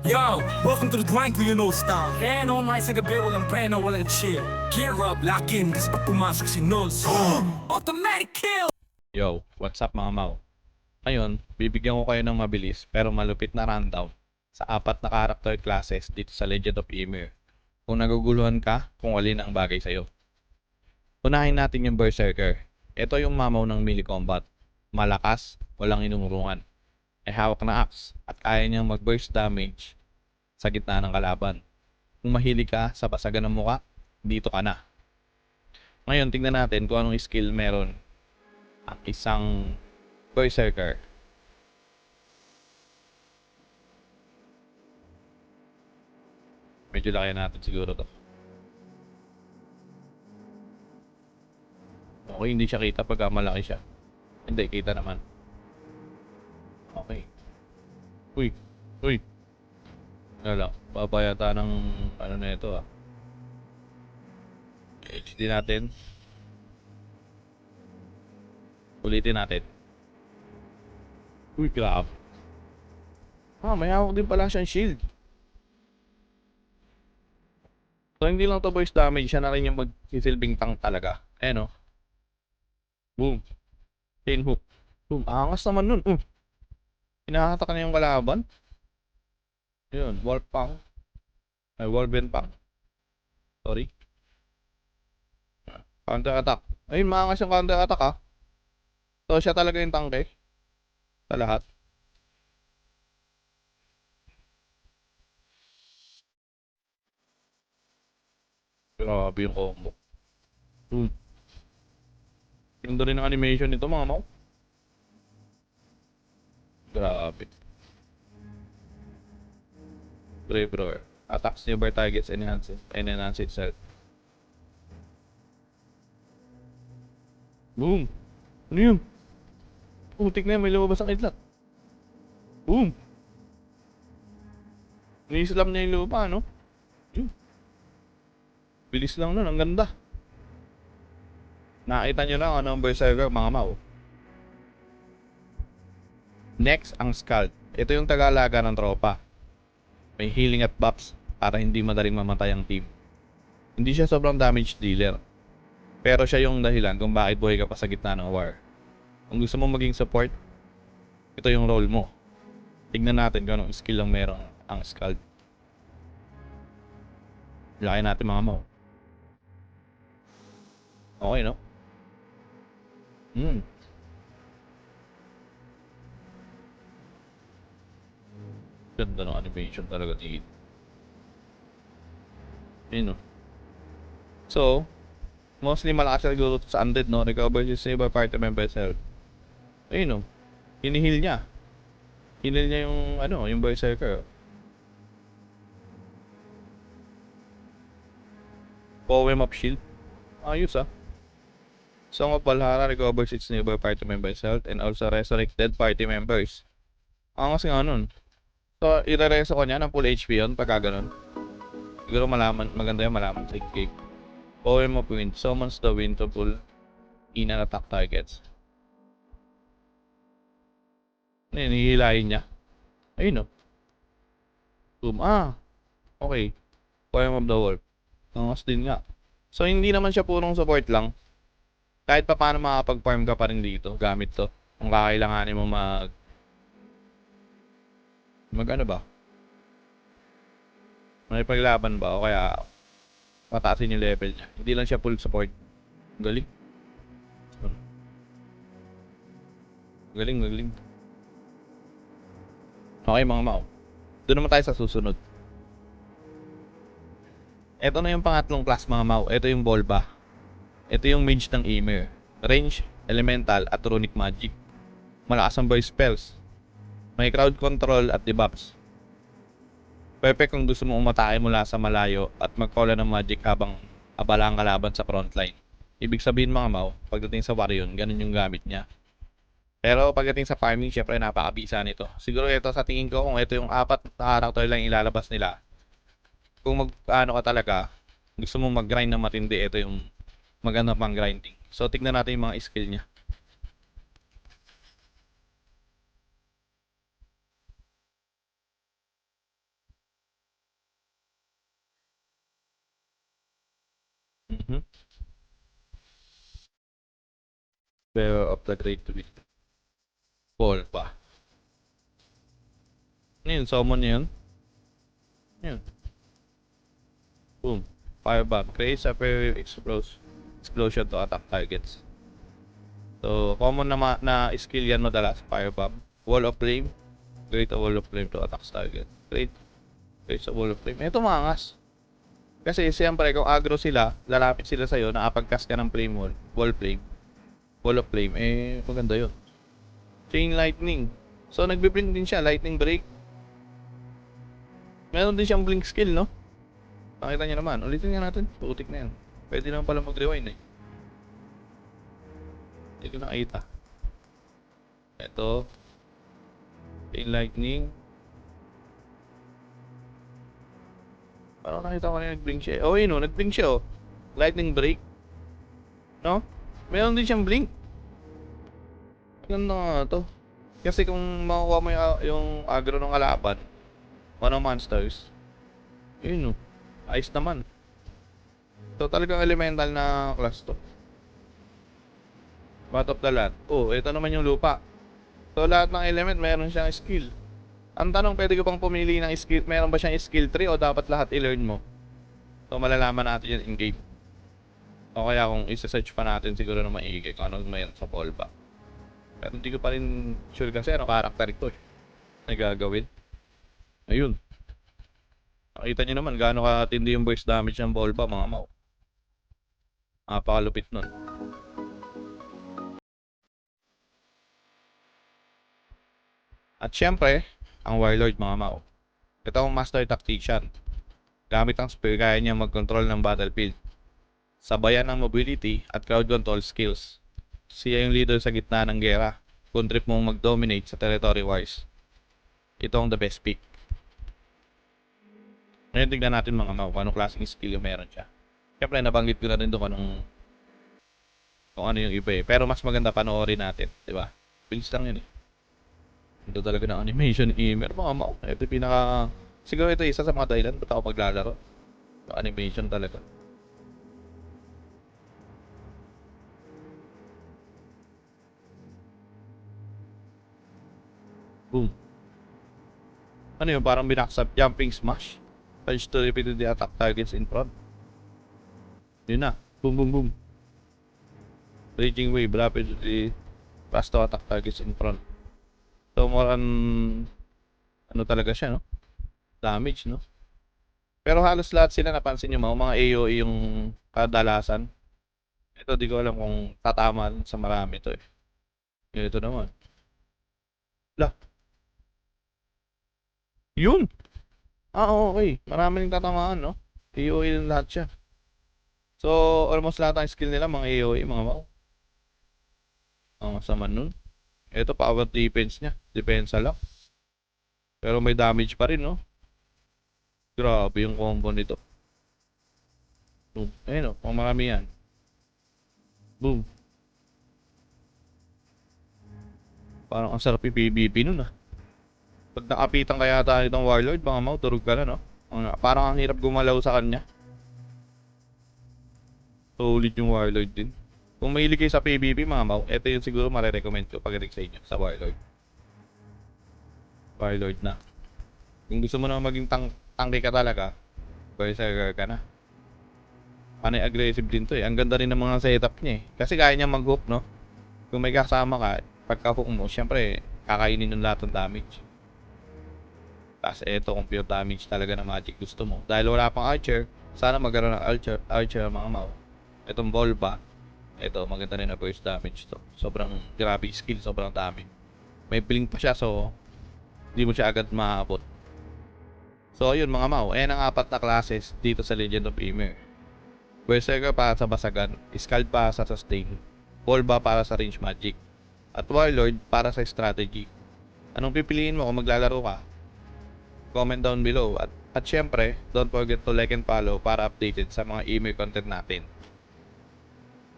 Yo, welcome to the grind ko, you know style Kaya online sa gabi, walang preno, walang chill Gear up, lock in, kasi pag pumasok si Nulz Automatic kill! Yo, what's up mga mau? Ngayon, bibigyan ko kayo ng mabilis pero malupit na rundown sa apat na character classes dito sa Legend of Ymir. Kung naguguluhan ka, kung alin ang bagay sa'yo. Unahin natin yung Berserker. Ito yung mamaw ng melee combat. Malakas, walang inungurungan. May hawak na axe at kaya niyang mag-burst damage sa gitna ng kalaban. Kung mahilig ka sa basagan ng muka, dito ka na. Ngayon, tingnan natin kung anong skill meron ang isang berserker. Medyo laki natin siguro to. Okay, hindi siya kita pagka malaki siya. Hindi, kita naman. Okay. Uy, uy. Wala, baba yata ng ano na ito ah. HD natin. Ulitin natin. Uy, grabe. Ah, may hawak din pala siyang shield. So, hindi lang to voice damage, siya na rin yung magsisilbing tank talaga. Eh, no? Boom. Chain hook. Boom. Angas naman nun. Uh. Hinahata ka na yung kalaban. Yun, wall pang. Ay, wall bend pang. Sorry. Counter attack. Ayun, maangas yung counter attack ah. So, siya talaga yung tangke. Sa lahat. Grabe yung combo. Hmm. Ganda rin ang animation nito mga mau. Grabe. Brave Roar. Attacks nearby targets enhance it, and enhance itself. Boom! Ano yun? Putik na yan, may lumabas ang kidlat. Boom! Ni-slam niya yung lupa, no? Yun. Bilis lang nun, ang ganda. Nakita nyo lang ang berserker, mga mau. Next, ang Scald. Ito yung tagalaga ng tropa. May healing at buffs para hindi madaling mamatay ang team. Hindi siya sobrang damage dealer. Pero siya yung dahilan kung bakit buhay ka pa sa gitna ng war. Kung gusto mo maging support, ito yung role mo. Tignan natin kung anong skill lang meron ang Scald. Laki natin mga mo. Okay, no? Hmm. Ganda ng animation talaga ni Yun, no? So, mostly malakas siya siguro sa undead, no? Recover si Saber party member's health. Ayun, no? Hinihil niya. Hinihil niya yung, ano, yung berserker. Poem of Shield. Ayos, ah. Song of Valhalla recovers its nearby party members' health and also resurrect dead party members. Angas nga nun. So, ire-reso ko niya ng full HP yun pagka ganun. Siguro malaman, maganda yung malaman sa cake. Poem of Wind summons the wind to pull in and attack targets. Ano yun, hihilahin niya. Ayun o. Boom. Ah. Okay. Poem of the Wolf. Angas din nga. So, hindi naman siya purong support lang. Kahit pa paano makapag-farm ka pa rin dito gamit to. Kung kakailanganin mo mag mag ano ba? May paglaban ba o kaya mataasin yung level. Hindi lang siya full support. Galing. Galing, galing. Okay mga mau. Doon naman tayo sa susunod. Ito na yung pangatlong class mga mau. Ito yung Volba. Ito yung mage ng Ymir. Range, elemental, at runic magic. Malakas ang voice spells. May crowd control at debuffs. Perfect kung gusto mo umatake mula sa malayo at magkola ng magic habang abala ang kalaban sa frontline. Ibig sabihin mga mau, pagdating sa Warrior, ganun yung gamit niya. Pero pagdating sa farming, syempre napakabisa nito. Siguro ito sa tingin ko, kung ito yung apat na character lang ilalabas nila, kung mag ano ka talaga, gusto mo mag-grind na matindi, ito yung maganda pang grinding. So, tignan natin yung mga skill niya. Mhm. Bearer of the Great Wheel. Ball pa. Ano yun? Summon yun? Yun. Boom. Fire bomb. Creates a fire explosion, explosion to attack targets. So, common na, na skill yan madalas. Fire bomb. Wall of flame. Create a wall of flame to attack target. Create. Creates a wall of flame. Ito mangas. Kasi siyempre kung agro sila, lalapit sila sa'yo, nakapag-cast ka ng flame wall, wall flame, wall of flame, eh maganda yun. Chain lightning. So nagbe-blink din siya, lightning break. Meron din siyang blink skill, no? Nakita niyo naman. Ulitin nga natin. Putik na yan. Pwede naman pala mag-rewind eh. Hindi ko nakita. Ito. Chain lightning. Parang nakita ko na nag-blink siya. Oh, yun oh, nag-blink siya oh. Lightning break. No? Meron din siyang blink. Ganda nga to. Kasi kung makukuha mo yung, yung agro ng kalaban, one of monsters, yun oh. Ayos naman. So talagang elemental na class to. Bat of the land. Oh, ito naman yung lupa. So lahat ng element meron siyang skill. Ang tanong, pwede ko pang pumili ng skill, meron ba siyang skill tree o dapat lahat i-learn mo? So malalaman natin yan in-game. O kaya kung isa-search pa natin siguro na maigi kung ano mayroon sa fallback. Pero hindi ko pa rin sure kasi ano character ito eh. Na gagawin. Ayun. Nakita nyo naman gaano katindi yung burst damage ng ball pa mga mau. Napakalupit nun. At syempre, ang Warlord mga mau. Ito ang Master Tactician. Gamit ang spear, kaya niya mag-control ng battlefield. Sabayan ng mobility at crowd control skills. Siya yung leader sa gitna ng gera. Kung trip mong mag-dominate sa territory wars. Ito ang the best pick. Ngayon tignan natin mga mau kung anong klaseng skill yung meron siya. Siyempre nabanggit ko na rin doon kung anong kung ano yung iba eh. Pero mas maganda panoorin natin, di ba? Bilis lang yun eh. Ito talaga ng animation ni Imer. Mga. Ito pinaka... Siguro ito isa sa mga dahilan ba't ako maglalaro. Yung animation talaga. Boom. Ano yun? Parang binaksak jumping smash. Punch to repeatedly attack targets in front. Yun na. Boom, boom, boom. Raging wave rapidly fast to attack targets in front. So more on ano talaga siya, no? Damage, no? Pero halos lahat sila napansin nyo mga, AOE yung kadalasan. Ito di ko alam kung tatama sa marami to eh. Ito naman. La. Yun! Ah, okay. Marami rin tatamaan, no? AOE din lahat siya. So, almost lahat ng skill nila, mga AOE, mga mau. Ang masama nun. Ito, power defense niya. Depensa lang. Pero may damage pa rin, no? Grabe yung combo nito. Boom. Ayun, no? Kung marami yan. Boom. Parang ang sarap yung PvP nun, ah. Pag nakapitan kaya tayo itong Warlord, mga mau, turog ka na, no? Ang- Parang ang hirap gumalaw sa kanya. Solid yung Warlord din. Kung mahilig kayo sa PvP, mga mau, ito yung siguro marerecommend ko pagdating sa inyo, sa Warlord. Warlord na. Kung gusto mo na maging tang tangke ka talaga, berserker ka na. Panay aggressive din to eh. Ang ganda rin ng mga setup niya eh. Kasi kaya niya mag-hook, no? Kung may kasama ka, pagka-hook mo, syempre, kakainin yung lahat ng damage. Tapos eto, kung pure damage talaga na magic gusto mo. Dahil wala pang archer, sana magkaroon ng archer, archer mga mau. Itong ball ba, ito, maganda rin na burst damage to. Sobrang grabe skill, sobrang dami. May blink pa siya, so hindi mo siya agad maabot. So, ayun mga mau, ayan ang apat na classes dito sa Legend of Ymir. Berserker para sa basagan, Scald para sa sustain, Volba para sa range magic, at Warlord para sa strategy. Anong pipiliin mo kung maglalaro ka? Comment down below at, at syempre, don't forget to like and follow para updated sa mga email content natin.